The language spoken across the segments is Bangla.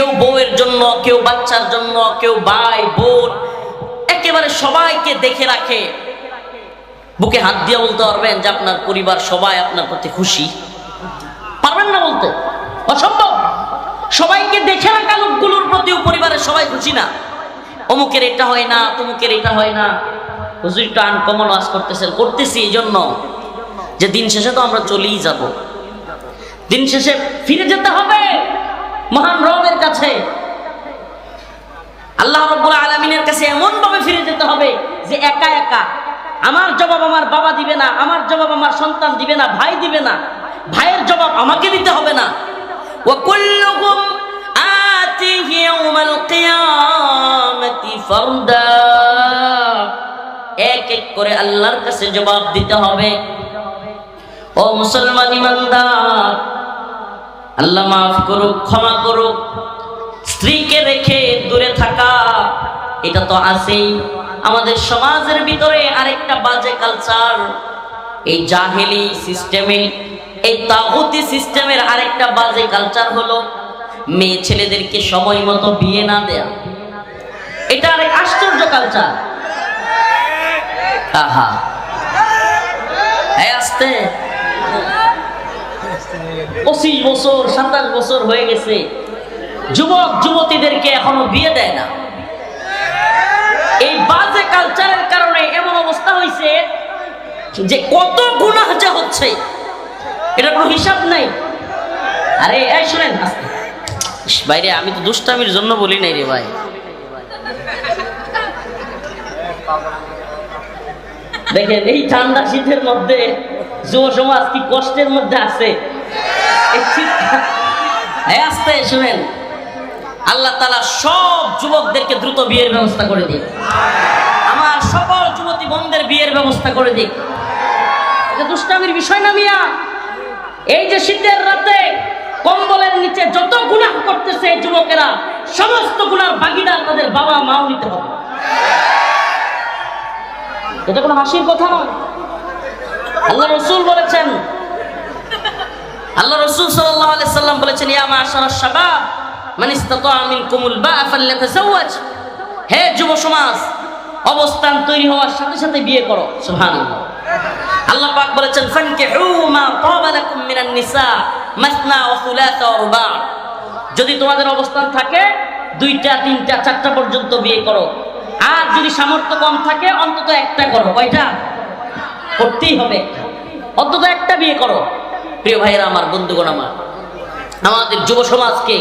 কেউ বউয়ের জন্য, কেউ বাচ্চার জন্য, কেউ ভাই, বোন, একেবারে সবাইকে দেখে রাখে। বুকে হাত দিয়ে বলতে পারবেন যে আপনার পরিবার সবাই আপনার প্রতি খুশি। পারবেন না বলতে? অসম্ভব। সবাইকে দেখে রাখা লোকগুলোর প্রতিও পরিবারের সবাই খুশি না। অমুকের এটা হয় না, তমুকের এটা হয় না। হুজুর একটু আনকমন ওয়াজ করতেছেন করতেছি এই জন্য। যে দিন শেষে তো আমরা চলেই যাব। দিন শেষে ফিরে যেতে হবে। মহান রবের কাছে। আল্লাহ রব্বুল আলমিনের কাছে এমন ভাবে ফিরে যেতে হবে যে একা একা। আমার জবাব আমার বাবা দিবে না, আমার জবাব আমার সন্তান দিবে না, ভাই দিবে না, ভাইয়ের জবাব আমাকে দিতে হবে না। ও কুল্লুকুম আতিহি ইয়াউমাল কিয়ামতি ফারদা। এক এক করে আল্লাহর কাছে জবাব দিতে হবে। ও মুসলমান ইমানদার আল্লাহ মাফ করুক, ক্ষমা করুক। স্ত্রীকে রেখে দূরে থাকা, এটা তো আছেই। আমাদের সমাজের ভিতরে আরেকটা বাজে কালচার এই জাহেলি সিস্টেমে এই তাগুতি সিস্টেমের আরেকটা বাজে কালচার হলো মেয়ে ছেলেদেরকে সময় মতো বিয়ে না দেয়া। এটা আরেক আশ্চর্য কালচার আহা। আসতে। পঁচিশ বছর, সাতাশ বছর হয়ে গেছে। যুবক, যুবতীদেরকে এখনও বিয়ে দেয় না। এই বাজে কালচারের কারণে এমন অবস্থা হয়েছে যে কত গুণা যে হচ্ছে এটা কোনো হিসাব নাই। আরে, এই শুনেন বাইরে আমি তো দুষ্টামির জন্য বলি নাই রে ভাই। দেখেন, এই ঠান্ডা শীতের মধ্যে, যুব সমাজ কি কষ্টের মধ্যে আছে? আস্তে শুনেন। আল্লাহ তালা সব যুবকদেরকে দ্রুত বিয়ের ব্যবস্থা করে দিক। আমার সকল যুবতী বোনদের বিয়ের ব্যবস্থা করে দিক। দুষ্টামির বিষয় না মিয়া, এই যে শীতের রাতে কম্বলের নিচে যত গুনাহ করতেছে এই যুবকেরা, সমস্ত গুনার ভাগিদার তাদের বাবা মাও নিতে হবে। এটা কোনো হাসির কথা নয়। আল্লাহ রসুল বলেছেন আল্লাহ রসুল আলাইহি সাল্লাম বলেছেন, ইয়া মাশারাশ শাবাব, মান ইসতাতা মিনকুমুল বা'a ফাল্যাতাযাওয়াজ হে যুব সমাজ, অবস্থান তৈরি হওয়ার সাথে সাথে বিয়ে করো। সুবহানাল্লাহ। আল্লাহ পাক বলেছেন, ফানকিহু মা তাবা লাকুম মিনান নিসা মাসনা ওয়া থুলাথা ওয়া রুবা' যদি তোমাদের অবস্থান থাকে, দুইটা, তিনটা, চারটা পর্যন্ত বিয়ে করো। আর যদি সামর্থ্য কম থাকে, অন্তত একটা করো। কয়টা? করতেই হবে অন্তত একটা বিয়ে করো। প্রিয় ভাইয়েরা, আমার বন্ধুগণ, আমার। আমাদের যুব সমাজকে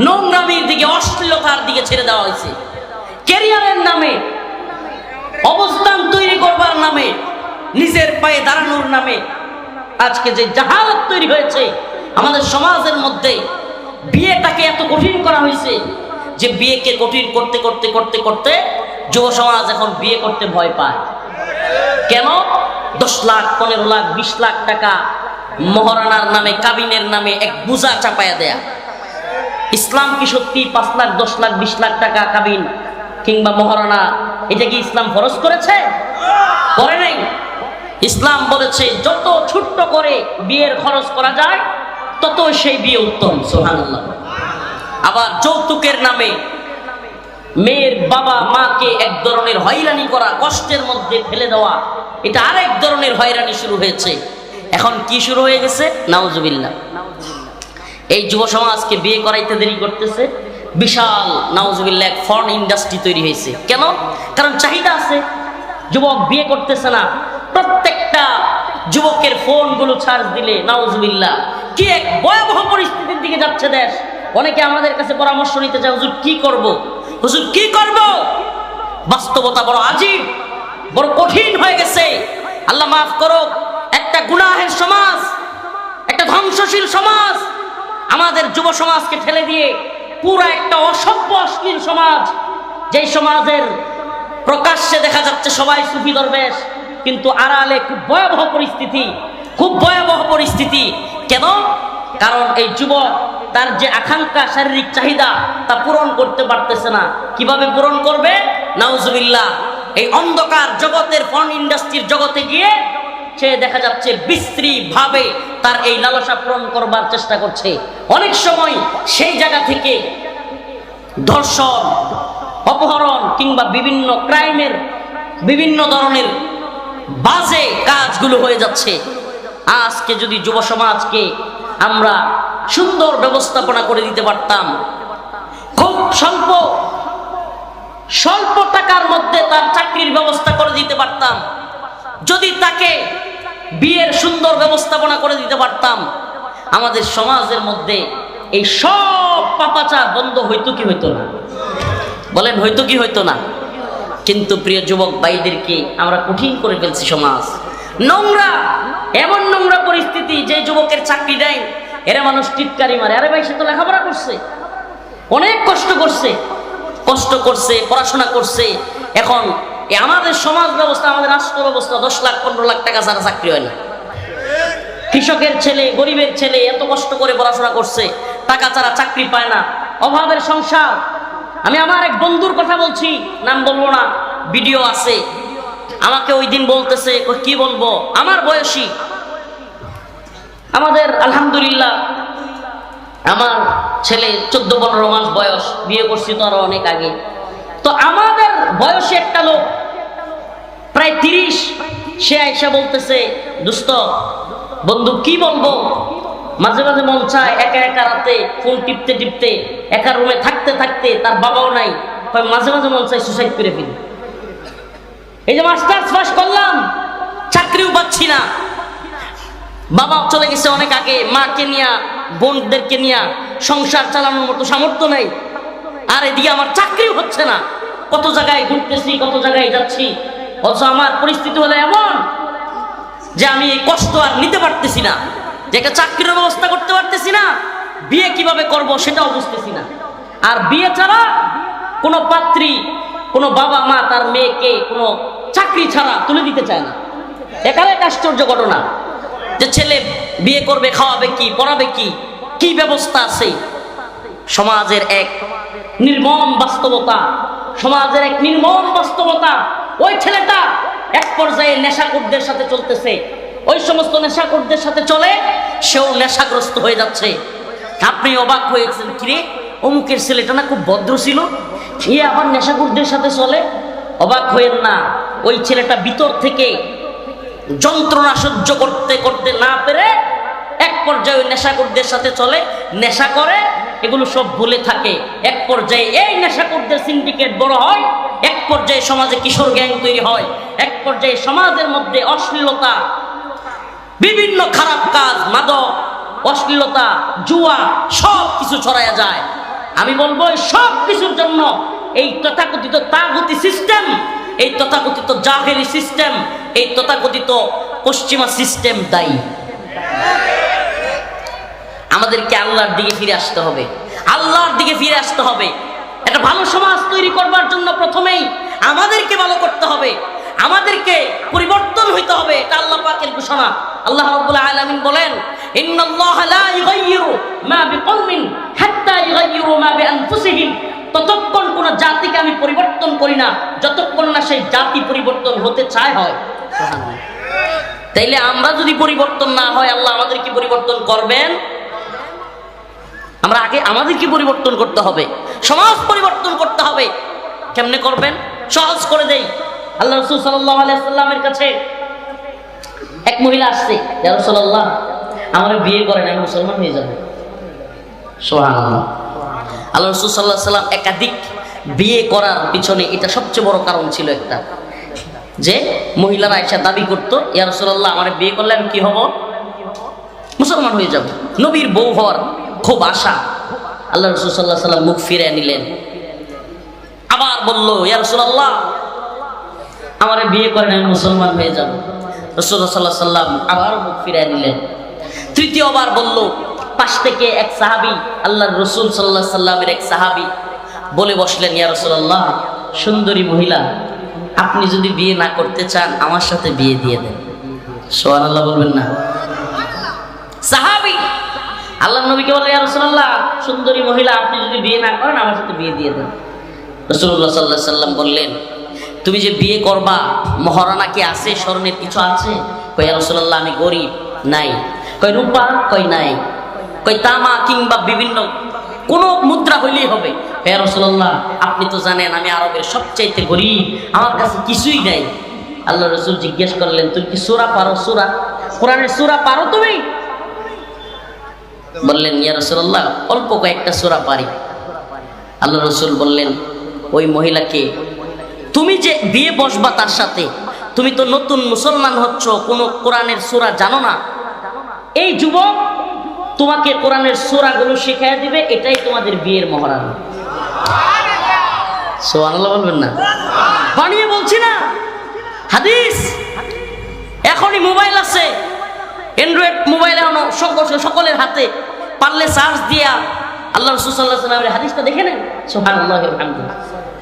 নোংরামির দিকে, অশ্লীলতার দিকে ছেড়ে দেওয়া হয়েছে। ক্যারিয়ারের নামে, অবস্থান তৈরি করবার নামে, নিজের পায়ে দাঁড়ানোর নামে, আজকে যে জাহালত তৈরি হয়েছে, আমাদের সমাজের মধ্যে বিয়েটাকে এত কঠিন করা হয়েছে যে বিয়েকে কঠিন করতে করতে করতে করতে যুব সমাজ এখন বিয়ে করতে ভয় পায়। কেন? দশ লাখ, পনেরো লাখ, বিশ লাখ টাকা মহারানার নামে, কাবিনের নামে এক বুজা চাপায়া দেয়া। ইসলাম কি সত্যি? পাঁচ লাখ, দশ লাখ, বিশ লাখ টাকা কাবিন কিংবা মহারানা, এটা কি ইসলাম ফরজ করেছে? করে নাই। ইসলাম বলেছে, যত ছোট্ট করে বিয়ের খরচ করা যায় তত সেই বিয়ে উত্তম সোহানুল্লাহ আবার যৌতুকের নামে, মেয়ের বাবা মাকে এক ধরনের হয়রানি করা, কষ্টের মধ্যে ফেলে দেওয়া, এটা আরেক ধরনের হয়রানি শুরু হয়েছে। এখন কি শুরু হয়ে গেছে? নাউজুবিল্লাহ। এই যুব সমাজকে বিয়ে করাইতে দেরি করতেছে। বিশাল, নাউজুবিল্লাহ, এক ফরেন ইন্ডাস্ট্রি তৈরি হয়েছে। কেন? কারণ চাহিদা আছে। যুবক বিয়ে করতেছে না। প্রত্যেকটা যুবকের ফোনগুলো চার্জ দিলে নাউজুবিল্লাহ। কি এক ভয়াবহ পরিস্থিতির দিকে যাচ্ছে দেশ। অনেকে আমাদের কাছে পরামর্শ নিতে চায়, হুজুর, কি করব? হুজুর, কি করব? বাস্তবতা বড় আজীব, বড় কঠিন হয়ে গেছে। আল্লাহ মাফ করো একটা গুনাহের সমাজ, একটা ধ্বংসশীল সমাজ, আমাদের যুব সমাজকে ঠেলে দিয়ে পুরো একটা অসভ্য, অশ্লীল সমাজ, যেই সমাজের প্রকাশ্যে দেখা যাচ্ছে সবাই সুফি দরবেশ, কিন্তু আড়ালে খুব ভয়াবহ পরিস্থিতি, খুব ভয়াবহ পরিস্থিতি। কেন? কারণ এই যুবক তার যে আকাঙ্ক্ষা, শারীরিক চাহিদা তা পূরণ করতে পারতেছে না। কীভাবে পূরণ করবে? নাউজুবিল্লাহ। এই অন্ধকার জগতের ফর্ন ইন্ডাস্ট্রির জগতে গিয়ে সে দেখা যাচ্ছে বিশ্রী ভাবে তার এই লালসা পূরণ করবার চেষ্টা করছে। অনেক সময় সেই জায়গা থেকে ধর্ষণ, অপহরণ কিংবা বিভিন্ন ক্রাইমের, বিভিন্ন ধরনের বাজে কাজগুলো হয়ে যাচ্ছে। আজকে যদি যুব সমাজকে আমরা সুন্দর ব্যবস্থাপনা করে দিতে পারতাম, খুব স্বল্প স্বল্প টাকার মধ্যে তার চাকরির ব্যবস্থা করে দিতে পারতাম। যদি তাকে বিয়ের সুন্দর ব্যবস্থাপনা করে দিতে পারতাম, আমাদের সমাজের মধ্যে এই সব পাপাচার বন্ধ হইতো কি হইতো না? বলেন, হইতো কি হইতো না? কিন্তু প্রিয় যুবক ভাইদেরকে আমরা কঠিন করে ফেলছি সমাজ। নোংরা, এমন নোংরা পরিস্থিতি যে যুবকের চাকরি দেয়, এরা মানুষ টিটকারি মারে। আরে ভাই, সে তো লেখাপড়া করছে। অনেক কষ্ট করছে। কষ্ট করছে, পড়াশোনা করছে। এখন এ আমাদের সমাজ ব্যবস্থা, আমাদের রাষ্ট্র ব্যবস্থা দশ লাখ, পনেরো লাখ টাকা ছাড়া চাকরি হয় না। কৃষকের ছেলে, গরিবের ছেলে এত কষ্ট করে পড়াশোনা করছে, টাকা ছাড়া চাকরি পায় না। অভাবের সংসার। আমি আমার এক বন্ধুর কথা বলছি, নাম বলব না, ভিডিও আছে। আমাকে ওই দিন বলতেছে কি বলব? আমার বয়সী। আমাদের আলহামদুলিল্লাহ, আমার ছেলে চোদ্দ, পনেরো মাস বয়স, বিয়ে করছি তো আরও অনেক আগে। তো আমাদের বয়সী একটা লোক প্রায় তিরিশ, সে আইসা বলতেছে, দুস্ত, বন্ধু, কি বলব? মাঝে মাঝে মন চায় একা একা রাতে ফোন টিপতে টিপতে, একা রুমে থাকতে থাকতে তার বাবাও নাই মাঝে মাঝে মন চায় সুসাইড করে ফেলি। এই যে মাস্টার্স পাস করলাম, চাকরিও পাচ্ছি না। বাবা চলে গেছে অনেক আগে, মাকে নিয়া, বোনদেরকে নিয়া, সংসার চালানোর মতো সামর্থ্য নাই। আর এদিকে আমার চাকরিও হচ্ছে না। কত জায়গায় ঘুরতেছি, কত জায়গায় যাচ্ছি অথচ আমার পরিস্থিতি হলো এমন যে আমি কষ্ট আর নিতে পারতেছি না, যে একটা চাকরির ব্যবস্থা করতে পারতেছি না, বিয়ে কীভাবে করব সেটাও বুঝতেছি না। আর বিয়ে ছাড়া কোনো পাত্রী, কোনো বাবা মা, তার মেয়েকে কোনো চাকরি ছাড়া তুলে দিতে চায় না। এখানে এক আশ্চর্য ঘটনা যে ছেলে বিয়ে করবে, খাওয়াবে কি, পড়াবে কি কি ব্যবস্থা আছে? সমাজের এক নির্মম বাস্তবতা, সমাজের এক নির্মম বাস্তবতা ওই ছেলেটা এক পর্যায়ে নেশাকুরদের সাথে চলতেছে। ওই সমস্ত নেশাকুরদের সাথে চলে, সেও নেশাগ্রস্ত হয়ে যাচ্ছে। আপনি অবাক হয়েছেন কিরে অমুকের ছেলেটা না খুব ভদ্র ছিল? সে আবার নেশাকুরদের সাথে চলে? অবাক হয়েন না, ওই ছেলেটা ভিতর থেকে যন্ত্রণা সহ্য করতে করতে না পেরে এক পর্যায়ে ওই নেশাকুরদের সাথে চলে, নেশা করে, এগুলো সব ভুলে থাকে। এক পর্যায়ে এই নেশাকুরদের সিন্ডিকেট বড় হয় এক পর্যায়ে সমাজে কিশোর গ্যাং তৈরি হয়, এক পর্যায়ে সমাজের মধ্যে অশ্লীলতা, বিভিন্ন খারাপ কাজ, মাদক, অশ্লীলতা, জুয়া, সব কিছু ছড়ায়া যায়। আমি বলব সব কিছুর জন্য এই তথাকথিত তাগতি সিস্টেম এই তথাকথিত জাহেরি সিস্টেম এই তথাকথিত পশ্চিমা সিস্টেম দায়ী। আমাদেরকে আল্লাহর দিকে ফিরে আসতে হবে। আল্লাহর দিকে ফিরে আসতে হবে। একটা ভালো সমাজ তৈরি করবার জন্য প্রথমেই আমাদেরকে ভালো করতে হবে। আমাদেরকে পরিবর্তন হইতে হবে, এটা আল্লাহ পাকের ঘোষণা। আল্লাহ রাব্বুল আলামিন বলেন, ইন্নাল্লাহ লা ইগাইয়িরু মা বিকওমিন হাত্তা ইগাইয়িরু মা বিআনফুসিহিম। ততক্ষণ কোন জাতিকে আমি পরিবর্তন করি না, যতক্ষণ না সেই জাতি পরিবর্তন হতে চায় হয়। তাইলে আমরা যদি পরিবর্তন না হয়, আল্লাহ আমাদেরকে পরিবর্তন করবেন? আমরা আগে আমাদেরকে পরিবর্তন করতে হবে। সমাজ পরিবর্তন করতে হবে। কেমনে করবেন? সহজ করে দেই। আল্লাহ রসুল সাল্লাহ আলাইসাল্লামের কাছে এক মহিলা আসছে রাসূলুল্লাহ, আমার বিয়ে করেন, আমি মুসলমান হয়ে যাব। আল্লাহ রসুল সাল্লাহ সাল্লাম একাধিক বিয়ে করার পিছনে এটা সবচেয়ে বড় কারণ ছিল একটা। যে মহিলারা এসে দাবি করতো, ইয়া রাসূলুল্লাহ, আমার বিয়ে করলে আমি কি হব? মুসলমান হয়ে যাব। নবীর বউ হওয়ার খুব আশা। আল্লাহ রসুল সাল্লাহ সাল্লাম মুখ ফিরে নিলেন। আবার বলল, ইয়া রাসূলুল্লাহ, আমার বিয়ে করেন আমি মুসলমান হয়ে যাব রসুল্লাহ সাল্লাহ সাল্লাম আবার মুখ ফিরে নিলেন। তৃতীয়বার বলল, পাশ থেকে এক সাহাবি, আল্লাহর রসুল সাল্লাহ সাল্লামের এক সাহাবি বলে বসলেন, ইয়া রাসূলুল্লাহ, সুন্দরী মহিলা, আপনি যদি বিয়ে না করতে চান, আমার সাথে বিয়ে দিয়ে দেন। সোহান আল্লাহ বলবেন না। সাহাবি আল্লাহ নবীকে বলে রাসূলুল্লাহ, সুন্দরী মহিলা, আপনি যদি বিয়ে না করেন, আমার সাথে বিয়ে দিয়ে দেন। রসুল্লাহ সাল্লাহ সাল্লাম বললেন, তুমি যে বিয়ে করবা, মহারানা কি আছে? স্মরণের কিছু আছে? কই রাসূলুল্লাহ, আমি গরিব, নাই। কই রূপা? কই নাই। কই তামা কিংবা বিভিন্ন কোনো মুদ্রা হইলেই হবে। হে রসুল্লাহ আপনি তো জানেন, আমি আরবের সবচাইতে গরিব, আমার কাছে কিছুই নাই। আল্লাহ রসুল জিজ্ঞেস করলেন, তুমি কি সুরা পারো? সুরা? কোরআনের সুরা পারো তুমি? বললেন, ইয়া রসুল্লাহ অল্প কয়েকটা সুরা পারি। আল্লাহ রসুল বললেন, ওই মহিলাকে তুমি যে বিয়ে বসবা তার সাথে, তুমি তো নতুন মুসলমান হচ্ছ, কোনো কোরআনের সুরা জানো না। এই যুবক তোমাকে কোরআনের সুরাগুলো শিখাই দিবে, এটাই তোমাদের বিয়ের মহারানা সোয়ানাল্লাহ বলবেন না? বানিয়ে বলছি না। হাদিস, এখনই মোবাইল আছে। অ্যান্ড্রয়েড মোবাইল এখন সকল- সকলের হাতে। পারলে চার্জ দিয়া। আল্লাহ রসুল সাল্লাহ সাল্লামের হাদিসটা দেখে নেন? সোহান আল্লাহ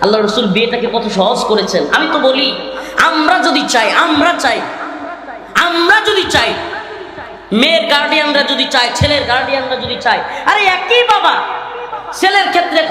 আল্লাহ রসুল বিয়েটাকে কত সহজ করেছেন। আমি তো বলি, আমরা যদি চাই, আমরা চাই, আমরা যদি চাই, মেয়ের গার্ডিয়ানরা যদি চায়, ছেলের গার্ডিয়ানরা যদি চায়, আরে একই বাবা, ছেলের ক্ষেত্রে